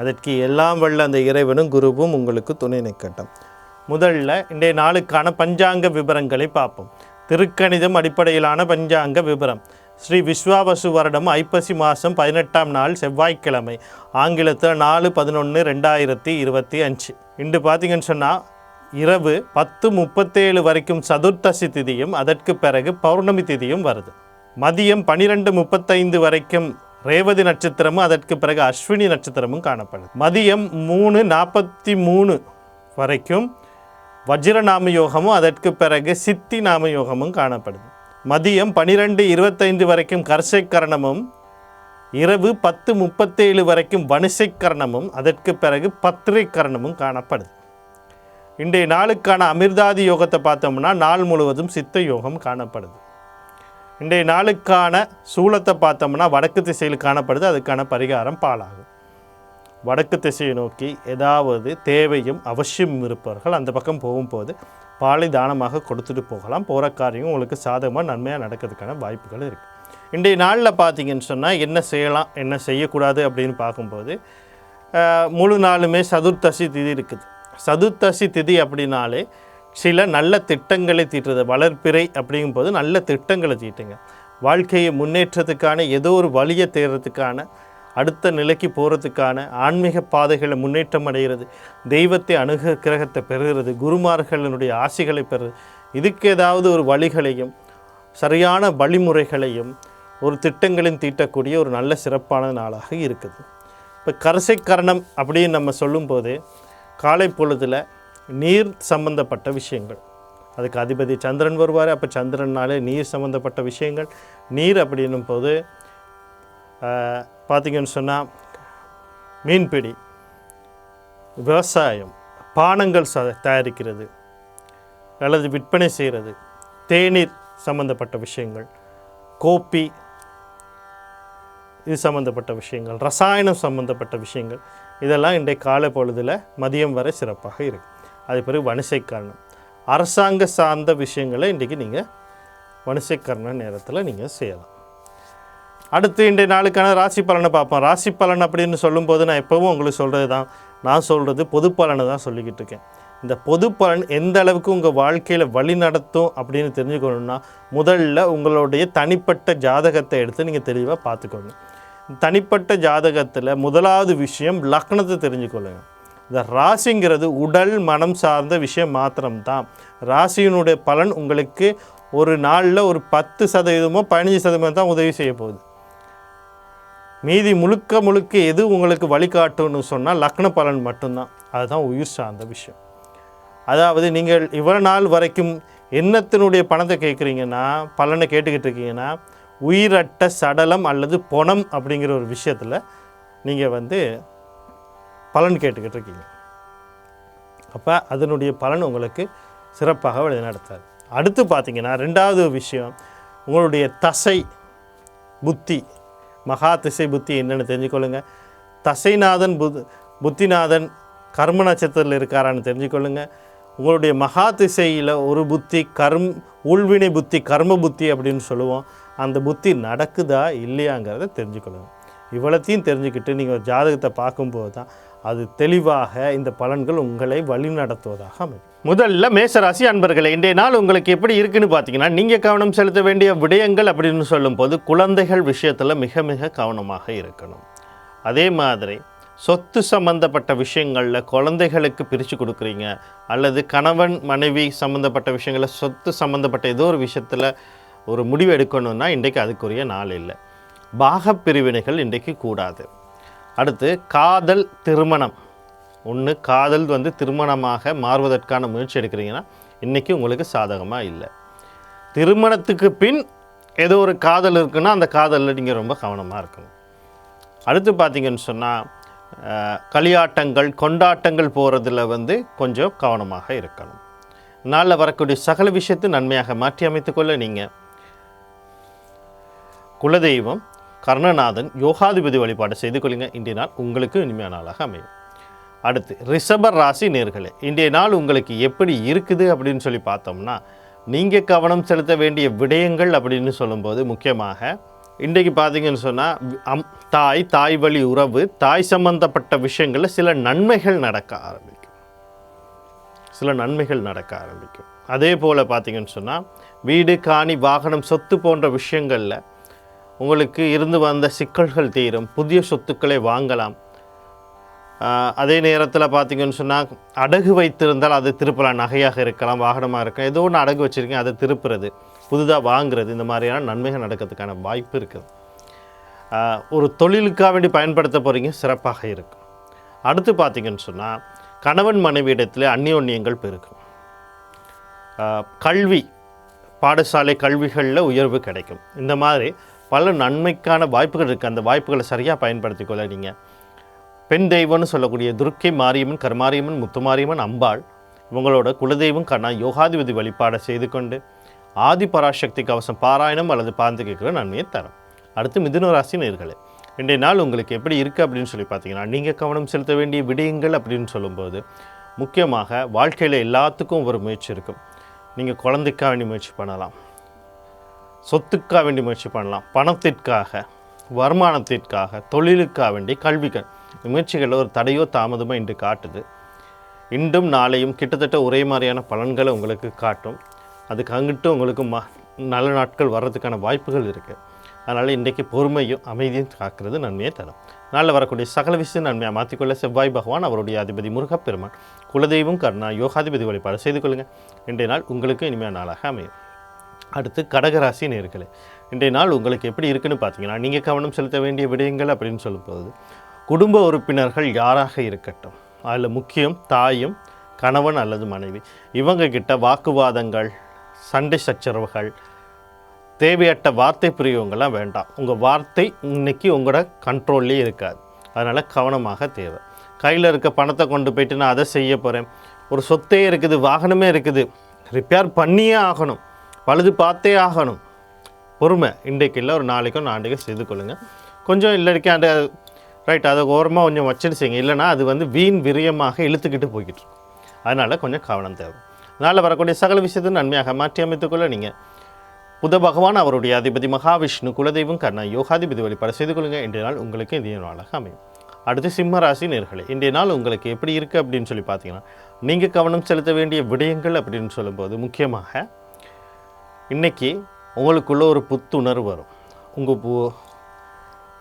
அதற்கு எல்லாம் வல்ல அந்த இறைவனும் குருவும் உங்களுக்கு துணை நிற்கட்டும். முதல்ல இன்றைய நாளுக்கான பஞ்சாங்க விவரங்களை பார்ப்போம். திருக்கணிதம் அடிப்படையிலான பஞ்சாங்க விவரம் ஸ்ரீ விஸ்வாவசு வருடம் ஐப்பசி மாதம் பதினெட்டாம் நாள் செவ்வாய்க்கிழமை ஆங்கிலத்தில் நாலு பதினொன்று ரெண்டாயிரத்தி இருபத்தி அஞ்சு. இன்று பார்த்தீங்கன்னு சொன்னால் இரவு பத்து முப்பத்தேழு வரைக்கும் சதுர்த்தசி திதியும் அதற்கு பிறகு பௌர்ணமி திதியும் வருது. மதியம் பனிரெண்டு முப்பத்தைந்து வரைக்கும் ரேவதி நட்சத்திரமும் அதற்கு பிறகு அஸ்வினி நட்சத்திரமும் காணப்படுது. மதியம் மூணு நாற்பத்தி மூணு வரைக்கும் வஜ்ரநாம யோகமும் அதற்கு பிறகு சித்தி நாம யோகமும் காணப்படுது. மதியம் பனிரெண்டு இருபத்தைந்து வரைக்கும் கரணமும் இரவு பத்து முப்பத்தேழு வரைக்கும் வணிசைக்கரணமும் அதற்கு பிறகு பத்திரைக்கரணமும் காணப்படுது. இன்றைய நாளுக்கான அமிர்தாதி யோகத்தை பார்த்தோம்னா நாள் முழுவதும் சித்த யோகம் காணப்படுது. இன்றைய நாளுக்கான சூலத்தை பார்த்தோம்னா வடக்கு திசையில் காணப்படுது. அதுக்கான பரிகாரம் பாலாகும். வடக்கு திசையை நோக்கி ஏதாவது தேவையும் அவசியம் இருப்பவர்கள் அந்த பக்கம் போகும்போது பாலை தானமாக கொடுத்துட்டு போகலாம். போகிற காரியம் உங்களுக்கு சாதகமாக நன்மையாக நடக்கிறதுக்கான வாய்ப்புகள் இருக்குது இன்றைய நாளில் பார்த்தீங்கன்னு சொன்னால் என்ன செய்யலாம் என்ன செய்யக்கூடாது அப்படின்னு பார்க்கும்போது முழு நாளுமே சதுர்த்தசி திதி இருக்குது. சதுர்த்தசி திதி அப்படின்னாலே சில நல்ல திட்டங்களை தீட்டுறது வளர்ப்பிறை அப்படிங்கும்போது நல்ல திட்டங்களை தீட்டுங்க. வாழ்க்கையை முன்னேற்றத்துக்கான ஏதோ ஒரு வழியை தேர்றதுக்கான அடுத்த நிலைக்கு போகிறதுக்கான ஆன்மீக பாதைகளை முன்னேற்றம் அடைகிறது. தெய்வத்தை அணுக கிரகத்தை பெறுகிறது குருமார்களினுடைய ஆசைகளை பெறுறது இதுக்கு ஏதாவது ஒரு வழிகளையும் சரியான வழிமுறைகளையும் ஒரு திட்டங்களையும் தீட்டக்கூடிய ஒரு நல்ல சிறப்பான நாளாக இருக்குது. இப்போ கரசை கரணம் அப்படின்னு நம்ம சொல்லும்போது காலை பொழுதில் நீர் சம்பந்தப்பட்ட விஷயங்கள். அதுக்கு அதிபதி சந்திரன் வருவார் அப்போ சந்திரனாலே நீர் சம்பந்தப்பட்ட விஷயங்கள். நீர் அப்படின்னும் போது பார்த்தீங்கன்னு சொன்னால் மீன்பிடி விவசாயம் பானங்கள் ச தயாரிக்கிறது அல்லது விற்பனை செய்கிறது தேநீர் சம்பந்தப்பட்ட விஷயங்கள் கோப்பி இது சம்மந்தப்பட்ட விஷயங்கள் ரசாயனம் சம்பந்தப்பட்ட விஷயங்கள் இதெல்லாம் இன்றைய காலை பொழுதில் மதியம் வரை சிறப்பாக இருக்கும் அது பிறகு வணிசைக்கரணம். அரசாங்க சார்ந்த விஷயங்களை இன்றைக்கி நீங்கள் வணிசைக்கரண நேரத்தில் நீங்கள் செய்யலாம். அடுத்து இன்றைய நாளுக்கான ராசி பலனை பார்ப்போம். ராசி பலன் அப்படின்னு சொல்லும்போது நான் எப்போவும் உங்களுக்கு சொல்கிறது தான் நான் சொல்கிறது பொது பலனை தான் சொல்லிக்கிட்டு இருக்கேன். இந்த பொது பலன் எந்த அளவுக்கு உங்கள் வாழ்க்கையில் வழி நடத்தும் அப்படின்னு தெரிஞ்சுக்கணுன்னா முதல்ல உங்களுடைய தனிப்பட்ட ஜாதகத்தை எடுத்து நீங்கள் தெளிவாக பார்த்துக்கணும் தனிப்பட்ட ஜாதகத்தில் முதலாவது விஷயம் லக்னத்தை தெரிஞ்சுக்கொள்ளுங்கள் இந்த ராசிங்கிறது உடல் மனம் சார்ந்த விஷயம் மாத்திரம்தான். ராசியினுடைய பலன் உங்களுக்கு ஒரு நாளில் ஒரு பத்து சதவீதமோ பதினஞ்சு சதவீதம் தான் உதவி செய்ய போகுது. மீதி முழுக்க முழுக்க எது உங்களுக்கு வழிகாட்டும்னு சொன்னால் லக்ன பலன் மட்டும்தான். அதுதான் உயிர் சார்ந்த விஷயம். அதாவது நீங்கள் இவ்வளோ நாள் வரைக்கும் எண்ணத்தினுடைய பணத்தை கேட்குறீங்கன்னா பலனை கேட்டுக்கிட்டு இருக்கீங்கன்னா உயிரட்ட சடலம் அல்லது பொணம் அப்படிங்கிற ஒரு விஷயத்தில் நீங்கள் வந்து பலன் கேட்டுக்கிட்டு இருக்கீங்க அப்போ அதனுடைய பலன் உங்களுக்கு சிறப்பாக வழி நடத்தாது அடுத்து பார்த்தீங்கன்னா ரெண்டாவது விஷயம் உங்களுடைய தசை புத்தி. மகா திசை புத்தி என்னென்னு தெரிஞ்சுக்கொள்ளுங்கள் தசைநாதன் புத் புத்திநாதன் கர்ம நட்சத்திரத்தில் இருக்காரான்னு தெரிஞ்சுக்கொள்ளுங்கள் உங்களுடைய மகா திசையில் ஒரு புத்தி கர்ம் உள்வினை புத்தி கர்ம புத்தி அப்படின்னு சொல்லுவோம். அந்த புத்தி நடக்குதா இல்லையாங்கிறத தெரிஞ்சுக்கொள்ளுங்க. இவ்வளோத்தையும் தெரிஞ்சுக்கிட்டு நீங்கள் ஒரு ஜாதகத்தை பார்க்கும்போது தான் அது தெளிவாக இந்த பலன்கள் உங்களை வழிநடத்துவதாக அமையும். முதல்ல மேசராசி அன்பர்களே இன்றைய நாள் உங்களுக்கு எப்படி இருக்குன்னு பார்த்தீங்கன்னா நீங்கள் கவனம் செலுத்த வேண்டிய விடயங்கள் அப்படின்னு சொல்லும்போது குழந்தைகள் விஷயத்தில் மிக மிக கவனமாக இருக்கணும். அதே மாதிரி சொத்து சம்பந்தப்பட்ட விஷயங்களில் குழந்தைகளுக்கு பிரித்து கொடுக்குறீங்க அல்லது கணவன் மனைவி சம்மந்தப்பட்ட விஷயங்களில் சொத்து சம்மந்தப்பட்ட ஏதோ ஒரு விஷயத்தில் ஒரு முடிவு எடுக்கணும்னா இன்றைக்கு அதுக்குரிய நாள் இல்லை. பாகப் பிரிவினைகள் இன்றைக்கு கூடாது. அடுத்து காதல் திருமணம். ஒன்று காதல் வந்து திருமணமாக மாறுவதற்கான முயற்சி எடுக்கிறீங்கன்னா இன்றைக்கி உங்களுக்கு சாதகமாக இல்லை. திருமணத்துக்கு பின் ஏதோ ஒரு காதல் இருக்குன்னா அந்த காதலில் நீங்கள் ரொம்ப கவனமாக இருக்கணும். அடுத்து பார்த்தீங்கன்னு சொன்னால் களியாட்டங்கள் கொண்டாட்டங்கள் போகிறதுல வந்து கொஞ்சம் கவனமாக இருக்கணும். நாளில் வரக்கூடிய சகல விஷயத்தை நன்மையாக மாற்றி அமைத்துக்கொள்ள நீங்கள் குலதெய்வம் கர்ணநாதன் யோகாதிபதி வழிபாடு செய்து கொள்ளுங்க. இன்றைய நாள் உங்களுக்கு இனிமையான நாளாக அமையும். அடுத்து ரிஷப ராசி நேர்களே இன்றைய நாள் உங்களுக்கு எப்படி இருக்குது அப்படின்னு சொல்லி பார்த்தோம்னா நீங்கள் கவனம் செலுத்த வேண்டிய விடயங்கள் அப்படின்னு சொல்லும்போது முக்கியமாக இன்றைக்கு பார்த்தீங்கன்னு சொன்னால் அம் தாய் தாய் வழி உறவு தாய் சம்பந்தப்பட்ட விஷயங்களில் சில நன்மைகள் நடக்க ஆரம்பிக்கும். சில நன்மைகள் நடக்க ஆரம்பிக்கும். அதே போல் பார்த்தீங்கன்னு சொன்னால் வீடு காணி வாகனம் சொத்து போன்ற விஷயங்களில் உங்களுக்கு இருந்து வந்த சிக்கல்கள் தீரும். புதிய சொத்துக்களை வாங்கலாம். அதே நேரத்தில் பார்த்தீங்கன்னு சொன்னால் அடகு வைத்திருந்தால் அது திருப்பலாம். நகையாக இருக்கலாம் வாகனமாக இருக்கலாம். ஏதோ ஒன்று அடகு வச்சுருக்கேன் அதை திருப்புறது. புதுதாக வாங்குறது. இந்த மாதிரியான நன்மைகள் நடக்கிறதுக்கான வாய்ப்பு இருக்குது. ஒரு தொழிலுக்காக வேண்டி பயன்படுத்த போகிறீங்க சிறப்பாக இருக்கும். அடுத்து பார்த்தீங்கன்னு சொன்னால் கணவன் மனைவியிடத்தில் அந்யோன்யங்கள் பெருக்கும் கல்வி பாடசாலை கல்விகளில் உயர்வு கிடைக்கும். இந்த மாதிரி பல நன்மைக்கான வாய்ப்புகள் இருக்குது அந்த வாய்ப்புகளை சரியாக பயன்படுத்தி கொள்ளாதீங்க நீங்கள் பெண் தெய்வம்னு சொல்லக்கூடிய துர்க்கை மாரியம்மன் கருமாரியம்மன் முத்துமாரியம்மன் அம்பாள் இவங்களோட குலதெய்வம் கண்ணா யோகாதிபதி வழிபாடை செய்து கொண்டு ஆதி பராசக்தி கவசம் பாராயணம் அல்லது பாந்து கேட்குற நன்மையை தரும். அடுத்து மிதுன ராசி நேர்களே இன்றைய நாள் உங்களுக்கு எப்படி இருக்குது அப்படின்னு சொல்லி பார்த்தீங்கன்னா நீங்கள் கவனம் செலுத்த வேண்டிய விடயங்கள் அப்படின்னு சொல்லும்போது முக்கியமாக வாழ்க்கையில் எல்லாத்துக்கும் ஒரு முயற்சி இருக்கும். நீங்கள் குழந்தைக்காக வேண்டி முயற்சி பண்ணலாம். சொத்துக்காக வேண்டி முயற்சி பண்ணலாம். பணத்திற்காக வருமானத்திற்காக தொழிலுக்காக வேண்டி கல்விகள். முயற்சிகளில் ஒரு தடையோ தாமதமோ இன்று காட்டுது. இன்றும் நாளையும் கிட்டத்தட்ட ஒரே மாதிரியான பலன்களை உங்களுக்கு காட்டும். அதுக்கு அங்கிட்டு உங்களுக்கு ம நல்ல நாட்கள் வர்றதுக்கான வாய்ப்புகள் இருக்குது அதனால் இன்றைக்கு பொறுமையும் அமைதியும் காக்கிறது நன்மையை தரும். நாளில் வரக்கூடிய சகல விஷயம் நன்மையாக மாற்றிக்கொள்ள செவ்வாய் பகவான் அவருடைய அதிபதி முருகப்பெருமான் குலதெய்வம் கருணா யோகாதிபதி வழிபாடு செய்து கொள்ளுங்கள் இன்றைய நாள் உங்களுக்கு இனிமையான நாளாக அமையும். அடுத்து கடகராசி நேர்களே இன்றைய நாள் உங்களுக்கு எப்படி இருக்குன்னு பார்த்தீங்கன்னா நீங்கள் கவனம் செலுத்த வேண்டிய விடயங்கள் அப்படின்னு சொல்லும்போது குடும்ப உறுப்பினர்கள் யாராக இருக்கட்டும் அதில் முக்கியம் தாயும் கணவன் அல்லது மனைவி இவங்க கிட்ட வாக்குவாதங்கள் சண்டை சச்சரவுகள் தேவையற்ற வார்த்தை புரியவங்கள்லாம் வேண்டாம். உங்கள் வார்த்தை இன்னைக்கு உங்களோட கண்ட்ரோல்லே இருக்காது. அதனால் கவனமாக தேவை. கையில் இருக்க பணத்தை கொண்டு போயிட்டு நான் அதை செய்ய போகிறேன் ஒரு சொத்தே இருக்குது வாகனமே இருக்குது. ரிப்பேர் பண்ணியே ஆகணும். பழுது பார்த்தே ஆகணும். பொறுமை. இன்றைக்கு இல்லை ஒரு நாளைக்கும் நாளைக்கோ செய்து கொள்ளுங்கள் கொஞ்சம் இல்லைக்கே அந்த ரைட் அதை ஓரமாக கொஞ்சம் வச்சிருச்சிங்க செய்யுங்க. இல்லைன்னா அது வந்து வீண் விரயமாக இழுத்துக்கிட்டு போய்கிட்டு இருக்கும். அதனால் கொஞ்சம் கவனம் தேவை. அதனால் வரக்கூடிய சகல விஷயத்தை நன்மையாக மாற்றி அமைத்துக்கொள்ள நீங்கள் புத பகவான் அவருடைய அதிபதி மகாவிஷ்ணு குலதெய்வம் கர்ணா யோகாதிபதி வழிபாடு செய்து கொள்ளுங்கள் இன்றைய நாள் உங்களுக்கு இந்திய நாளாக அமையும். அடுத்து சிம்ம ராசி இன்றைய நாள் உங்களுக்கு எப்படி இருக்குது அப்படின்னு சொல்லி பார்த்தீங்கன்னா நீங்கள் கவனம் செலுத்த வேண்டிய விடயங்கள் அப்படின்னு சொல்லும்போது முக்கியமாக இன்னைக்கு உங்களுக்குள்ள ஒரு புத்துணர்வு வரும். உங்கள் பு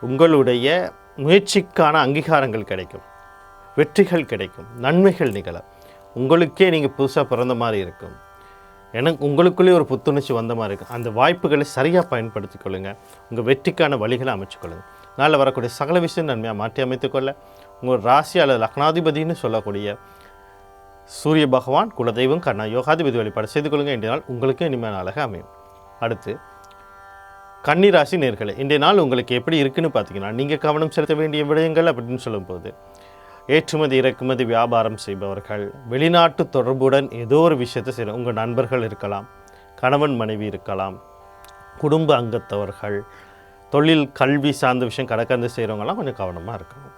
உங்களுடைய முயற்சிக்கான அங்கீகாரங்கள் கிடைக்கும். வெற்றிகள் கிடைக்கும். நன்மைகள் நிகழும். உங்களுக்கே நீங்கள் புதுசாக பிறந்த மாதிரி இருக்கும். எனக்கு உங்களுக்குள்ளேயே ஒரு புத்துணர்ச்சி வந்த மாதிரி இருக்கும். அந்த வாய்ப்புகளை சரியாக பயன்படுத்திக் கொள்ளுங்கள் உங்கள் வெற்றிக்கான வழிகளை அமைச்சுக்கொள்ளுங்கள் நாளில் வரக்கூடிய சகல விஷயம் நன்மையாக மாற்றி அமைத்துக்கொள்ள உங்கள் ராசி அல்லது லக்னாதிபதினு சொல்லக்கூடிய சூரிய பகவான் குலதெய்வம் கண்ணா யோகாதிபதி வழிபாடு செய்து கொள்ளுங்கள். இன்றைய நாள் உங்களுக்கு இனிமையான நாளாக அமையும். அடுத்து கன்னிராசி நேர்களை இன்றைய நாள் உங்களுக்கு எப்படி இருக்குன்னு பார்த்தீங்கன்னா நீங்கள் கவனம் செலுத்த வேண்டிய விடயங்கள் அப்படின்னு சொல்லும்போது ஏற்றுமதி இறக்குமதி வியாபாரம் செய்பவர்கள் வெளிநாட்டு தொடர்புடன் ஏதோ ஒரு விஷயத்தை செய்யணும் உங்கள் நண்பர்கள் இருக்கலாம் கணவன் மனைவி இருக்கலாம் குடும்ப அங்கத்தவர்கள் தொழில் கல்வி சார்ந்த விஷயம் கடக்கந்து செய்கிறவங்கலாம் கொஞ்சம் கவனமாக இருக்கணும்.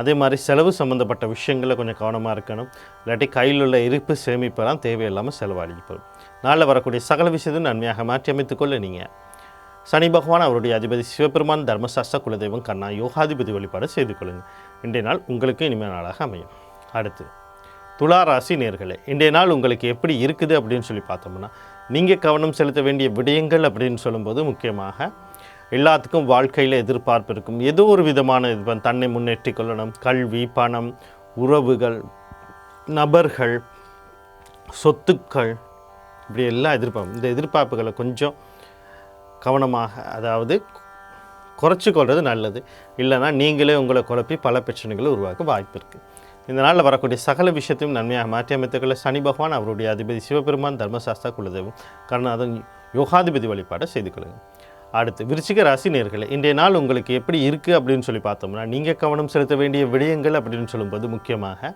அதே மாதிரி செலவு சம்மந்தப்பட்ட விஷயங்களில் கொஞ்சம் கவனமாக இருக்கணும். இல்லாட்டி கையில் உள்ள இருப்பு சேமிப்பெல்லாம் தேவையில்லாமல் செலவழிப்போம் நாளில் வரக்கூடிய சகல விஷயத்தை நன்மையாக மாற்றி அமைத்துக்கொள்ள நீங்கள் சனி பகவான் அவருடைய அதிபதி சிவபெருமான் தர்மசாஸ்திர குலதெய்வம் கண்ணா யோகாதிபதி வழிபாடு செய்து கொள்ளுங்கள் இன்றைய நாள் உங்களுக்கு இனிமேல் நாளாக அமையும். அடுத்து துலா ராசி நேர்களே இன்றைய நாள் உங்களுக்கு எப்படி இருக்குது அப்படின்னு சொல்லி பார்த்தோம்னா நீங்கள் கவனம் செலுத்த வேண்டிய விடயங்கள் அப்படின்னு சொல்லும்போது முக்கியமாக எல்லாத்துக்கும் வாழ்க்கையில் எதிர்பார்ப்பு இருக்கும். ஏதோ ஒரு விதமான இது தன்னை முன்னேற்றி கொள்ளணும். கல்வி பணம் உறவுகள் நபர்கள் சொத்துக்கள் இப்படி எல்லாம் எதிர்பார்ப்பு. இந்த எதிர்பார்ப்புகளை கொஞ்சம் கவனமாக அதாவது குறைச்சி கொள்வது நல்லது. இல்லைன்னா நீங்களே உங்களை குழப்பி பல பிரச்சனைகளை உருவாக்க வாய்ப்பு இருக்குது இந்த நாளில் வரக்கூடிய சகல விஷயத்தையும் நன்மையாக மாற்றி அமைத்துக்கொள்ள சனி பகவான் அவருடைய அதிபதி சிவபெருமான் தர்மசாஸ்தா குலதெய்வம் கருணாதன் யோகாதிபதி வழிபாடை செய்து கொள்ளுங்கள். அடுத்து விருச்சிக ராசி நேர்களை இன்றைய நாள் உங்களுக்கு எப்படி இருக்குது அப்படின்னு சொல்லி பார்த்தோம்னா நீங்கள் கவனம் செலுத்த வேண்டிய விடயங்கள் அப்படின்னு சொல்லும்போது முக்கியமாக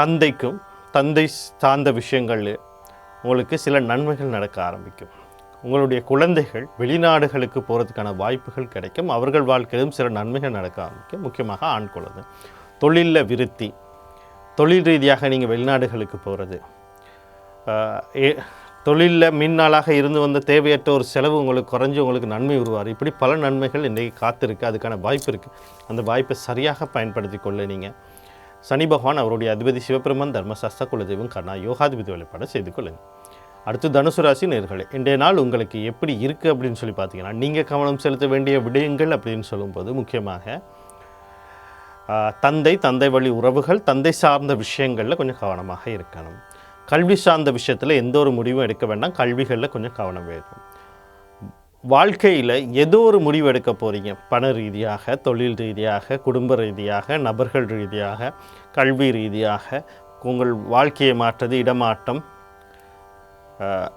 தந்தைக்கும் தந்தை சார்ந்த விஷயங்கள் உங்களுக்கு சில நன்மைகள் நடக்க ஆரம்பிக்கும். உங்களுடைய குழந்தைகள் வெளிநாடுகளுக்கு போகிறதுக்கான வாய்ப்புகள் கிடைக்கும். அவர்கள் வாழ்க்கையிலும் சில நன்மைகள் நடக்க ஆரம்பிக்கும். முக்கியமாக ஆண் குழந்தை. தொழிலில் விருத்தி. தொழில் ரீதியாக நீங்கள் வெளிநாடுகளுக்கு போகிறது தொழிலில் மின்னாளாக இருந்து வந்த தேவையற்ற ஒரு செலவு உங்களுக்கு குறைஞ்சி உங்களுக்கு நன்மை உருவார். இப்படி பல நன்மைகள் இன்றைக்கு காத்திருக்கு. அதுக்கான வாய்ப்பு இருக்குது அந்த வாய்ப்பை சரியாக பயன்படுத்தி கொள்ள நீங்கள் சனி பகவான் அவருடைய அதிபதி சிவபெருமன் தர்மசாஸ்திர குலதெய்வம் கர்ணா யோகாதிபதி வழிபாடு செய்து கொள்ளுங்கள் அடுத்து தனுசு ராசி நேர்களே இன்றைய நாள் உங்களுக்கு எப்படி இருக்குது அப்படின்னு சொல்லி பார்த்தீங்கன்னா நீங்கள் கவனம் செலுத்த வேண்டிய விடயங்கள் அப்படின்னு சொல்லும்போது முக்கியமாக தந்தை தந்தை வழி உறவுகள் தந்தை சார்ந்த விஷயங்களில் கொஞ்சம் கவனமாக இருக்கணும். கல்வி சார்ந்த விஷயத்தில் எந்த ஒரு முடிவும் எடுக்க வேண்டாம். கல்விகளில் கொஞ்சம் கவனம் வேணும். வாழ்க்கையில் ஏதோ ஒரு முடிவு எடுக்க போகிறீங்க பண ரீதியாக தொழில் ரீதியாக குடும்ப ரீதியாக நபர்கள் ரீதியாக கல்வி ரீதியாக உங்கள் வாழ்க்கையை மாற்றது இடமாட்டம்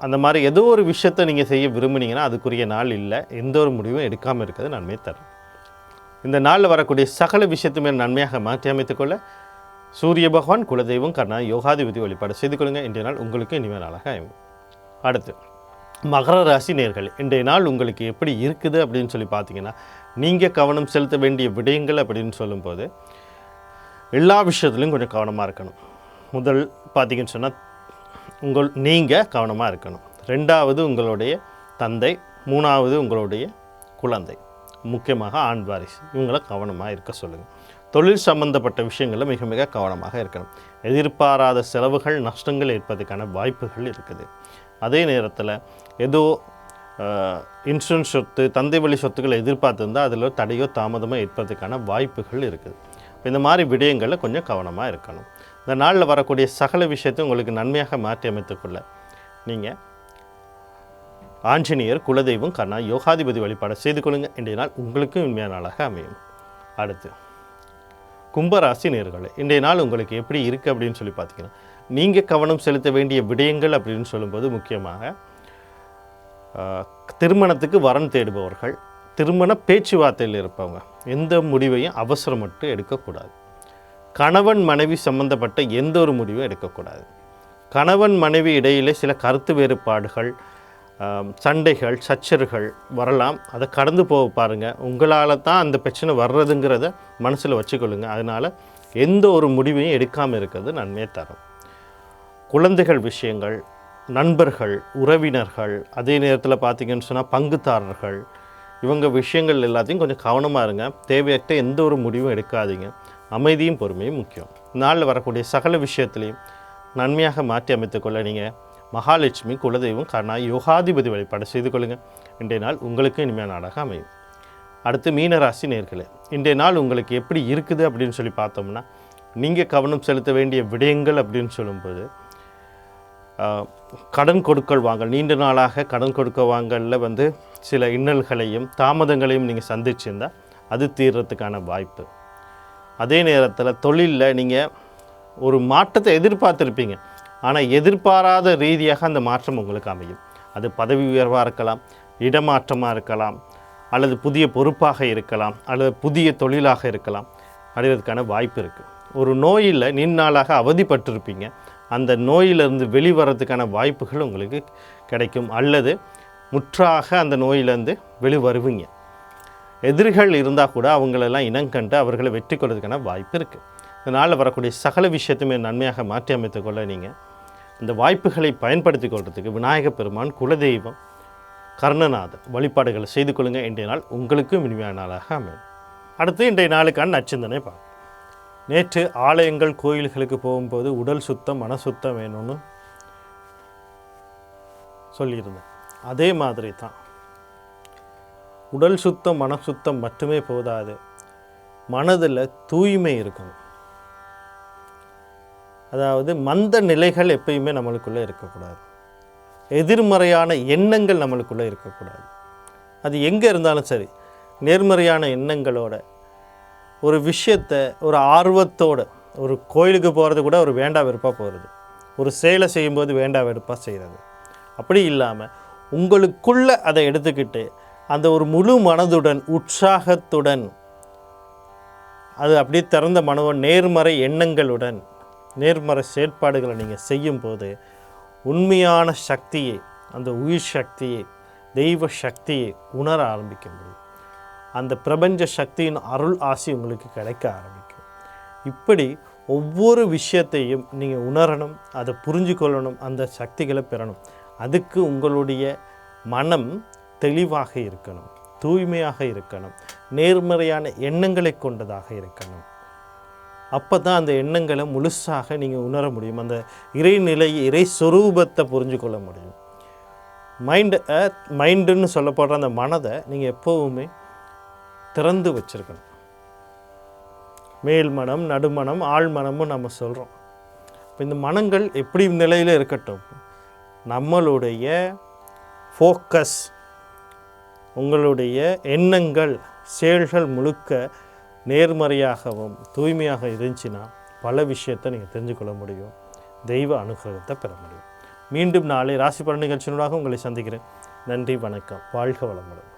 அந்த மாதிரி ஏதோ ஒரு விஷயத்தை நீங்கள் செய்ய விரும்புனீங்கன்னா அதுக்குரிய நாள் இல்லை. எந்த ஒரு முடிவும் எடுக்காமல் இருக்கிறது நன்மை தரும். இந்த நாளில் வரக்கூடிய சகல விஷயத்துமே நன்மையாக மாற்றி அமைத்துக்கொள்ள சூரிய பகவான் குலதெய்வம் கர்ணா யோகாதிபதி வழிபாடு செய்து கொள்ளுங்க. இன்றைய நாள் உங்களுக்கு இனிமே நாளாக அடுத்து மகர ராசி நேர்கள் இன்றைய நாள் உங்களுக்கு எப்படி இருக்குது அப்படின்னு சொல்லி பார்த்தீங்கன்னா நீங்கள் கவனம் செலுத்த வேண்டிய விடயங்கள் அப்படின்னு சொல்லும்போது எல்லா விஷயத்துலையும் கொஞ்சம் கவனமாக இருக்கணும். முதல் பார்த்தீங்கன்னு சொன்னால் உங்கள் நீங்கள் கவனமாக இருக்கணும். ரெண்டாவது உங்களுடைய தந்தை மூணாவது உங்களுடைய குழந்தை முக்கியமாக ஆண் வாரிசு. இவங்கள கவனமாக இருக்க சொல்லுங்கள் தொழில் சம்பந்தப்பட்ட விஷயங்களில் மிக மிக கவனமாக இருக்கணும். எதிர்பாராத செலவுகள் நஷ்டங்கள் ஏற்பதற்கான வாய்ப்புகள் இருக்குது. அதே நேரத்தில் ஏதோ இன்சூரன்ஸ் சொத்து தந்தை வழி சொத்துக்களை எதிர்பார்த்துருந்தால் அதில் தடையோ தாமதமோ ஏற்பதற்கான வாய்ப்புகள் இருக்குது. இந்த மாதிரி விடயங்களில் கொஞ்சம் கவனமாக இருக்கணும். இந்த நாளில் வரக்கூடிய சகல விஷயத்தை உங்களுக்கு நன்மையாக மாற்றி அமைத்துக்கொள்ள நீங்கள் ஆஞ்சநேயர் குலதெய்வம் கர்ணா யோகாதிபதி வழிபாடு செய்து கொள்ளுங்கள் இன்றைய நாள் உங்களுக்கும் உண்மையான நாளாக அமையும். அடுத்து கும்பராசி நேர்களை இன்றைய நாள் உங்களுக்கு எப்படி இருக்குது அப்படின்னு சொல்லி பார்த்தீங்கன்னா நீங்கள் கவனம் செலுத்த வேண்டிய விடயங்கள் அப்படின்னு சொல்லும்போது முக்கியமாக ஆஹ், திருமணத்துக்கு வரன் தேடுபவர்கள் திருமண பேச்சுவார்த்தையில் இருப்பவங்க எந்த முடிவையும் அவசரமட்டு எடுக்கக்கூடாது. கணவன் மனைவி சம்பந்தப்பட்ட எந்த ஒரு முடிவும் எடுக்கக்கூடாது. கணவன் மனைவி இடையிலே சில கருத்து வேறுபாடுகள் சண்டைகள் சச்சர்கள் வரலாம். அதை கடந்து போக பாருங்கள் உங்களால் தான் அந்த பிரச்சனை வர்றதுங்கிறத மனசில் வச்சுக்கொள்ளுங்க. அதனால் எந்த ஒரு முடிவையும் எடுக்காமல் இருக்கிறது நன்மையை தரும். குழந்தைகள் விஷயங்கள் நண்பர்கள் உறவினர்கள் அதே நேரத்தில் பார்த்தீங்கன்னு சொன்னால் பங்குதாரர்கள் இவங்க விஷயங்கள் எல்லாத்தையும் கொஞ்சம் கவனமாக இருங்க. தேவையற்ற எந்த ஒரு முடிவும் எடுக்காதீங்க. அமைதியும் பொறுமையும் முக்கியம். நாளில் வரக்கூடிய சகல விஷயத்துலையும் நன்மையாக மாற்றி அமைத்துக்கொள்ள நீங்கள் மகாலட்சுமி குலதெய்வம் கர்ணா யோகாதிபதி வழிபாடு செய்து கொள்ளுங்கள். இன்றைய நாள் உங்களுக்கு இனிமையான நாடாக அமையும். அடுத்து மீனராசி நேர்களே இன்றைய நாள் உங்களுக்கு எப்படி இருக்குது அப்படின்னு சொல்லி பார்த்தோம்னா நீங்கள் கவனம் செலுத்த வேண்டிய விடயங்கள் அப்படின்னு சொல்லும்போது கடன் கொடுக்கல் வாங்கல் நீண்ட நாளாக கடன் கொடுக்க வாங்கலில் வந்து சில இன்னல்களையும் தாமதங்களையும் நீங்கள் சந்திச்சிருந்தால் அது தீர்றதுக்கான வாய்ப்பு. அதே நேரத்தில் தொழிலில் நீங்கள் ஒரு மாற்றத்தை எதிர்பார்த்துருப்பீங்க. ஆனால் எதிர்பாராத ரீதியாக அந்த மாற்றம் உங்களுக்கு அமையும். அது பதவி உயர்வாக இருக்கலாம் இடமாற்றமாக இருக்கலாம் அல்லது புதிய பொறுப்பாக இருக்கலாம் அல்லது புதிய தொழிலாக இருக்கலாம் அடைவதற்கான வாய்ப்பு இருக்குது ஒரு நோயில் நீண்ட அவதிப்பட்டிருப்பீங்க. அந்த நோயிலிருந்து வெளிவரதுக்கான வாய்ப்புகள் உங்களுக்கு கிடைக்கும். அல்லது முற்றாக அந்த நோயிலேருந்து வெளிவருவீங்க. எதிரிகள் இருந்தால் கூட அவங்களெல்லாம் இனங்கண்டு அவர்களை வெற்றி கொள்றதுக்கான வாய்ப்பு இருக்குது இதனால் வரக்கூடிய சகல விஷயத்தையுமே நன்மையாக மாற்றி அமைத்துக்கொள்ள நீங்கள் இந்த வாய்ப்புகளை பயன்படுத்தி கொள்றதுக்கு விநாயகப் பெருமான் குலதெய்வம் கர்ணநாதர் வழிபாடுகளை செய்து கொள்ளுங்கள் இன்றைய நாள் உங்களுக்கும் இனிமையான நாளாக அமையும். அடுத்து இன்றைய நாளுக்கான நச்சிந்தனை பார்க்க நேற்று ஆலயங்கள் கோயில்களுக்கு போகும்போது உடல் சுத்தம் மன சுத்தம் வேணும்னு சொல்லியிருந்தேன். அதே மாதிரி தான். உடல் சுத்தம் மன சுத்தம் மட்டுமே போதாது. மனதில் தூய்மை இருக்கணும். அதாவது மந்த நிலைகள் எப்பயுமே நம்மளுக்குள்ளே இருக்கக்கூடாது. எதிர்மறையான எண்ணங்கள் நம்மளுக்குள்ளே இருக்கக்கூடாது. அது எங்கே இருந்தாலும் சரி நேர்மறையான எண்ணங்களோட ஒரு விஷயத்தை ஒரு ஆர்வத்தோட ஒரு கோயிலுக்கு போகிறது கூட ஒரு வேண்டா வெறுப்பாக போகிறது ஒரு செயலை செய்யும்போது வேண்டா வெறுப்பாக செய்கிறது அப்படி இல்லாமல் உங்களுக்குள்ள அதை எடுத்துக்கிட்டு அந்த ஒரு முழு மனதுடன் உற்சாகத்துடன் அது அப்படியே திறந்த மனவன் நேர்மறை எண்ணங்களுடன் நேர்மறை செயற்பாடுகளை நீங்கள் செய்யும்போது உண்மையான சக்தியை அந்த உயிர் சக்தியை தெய்வ சக்தியை உணர ஆரம்பிக்க முடியும் அந்த பிரபஞ்ச சக்தியின் அருள் ஆசி உங்களுக்கு கிடைக்க ஆரம்பிக்கும். இப்படி ஒவ்வொரு விஷயத்தையும் நீங்கள் உணரணும் அதை புரிஞ்சு கொள்ளணும் அந்த சக்திகளை பெறணும். அதுக்கு உங்களுடைய மனம் தெளிவாக இருக்கணும் தூய்மையாக இருக்கணும் நேர்மறையான எண்ணங்களை கொண்டதாக இருக்கணும். அப்போ தான் அந்த எண்ணங்களை முழுசாக நீங்கள் உணர முடியும். அந்த இறைநிலை இறை சொரூபத்தை புரிஞ்சு கொள்ள முடியும். மைண்டு மைண்டுன்னு சொல்லப்படுற அந்த மனதை நீங்கள் எப்போவுமே திறந்து வச்சிருக்கணும். மேல் மனம் நடுமணம் ஆழ்மனமும் நம்ம சொல்கிறோம் இப்போ இந்த மனங்கள் எப்படி நிலையில் இருக்கட்டும்? நம்மளுடைய ஃபோக்கஸ் உங்களுடைய எண்ணங்கள் செயல்கள் முழுக்க நேர்மறையாகவும் தூய்மையாக இருந்துச்சுன்னா பல விஷயத்தை நீங்கள் தெரிஞ்சுக்கொள்ள முடியும். தெய்வ அனுகிரகத்தை பெற முடியும். மீண்டும் நாளை ராசி பலன் நிகழ்ச்சியினூடாக உங்களை சந்திக்கிறேன். நன்றி வணக்கம். வாழ்க வளமுடன்.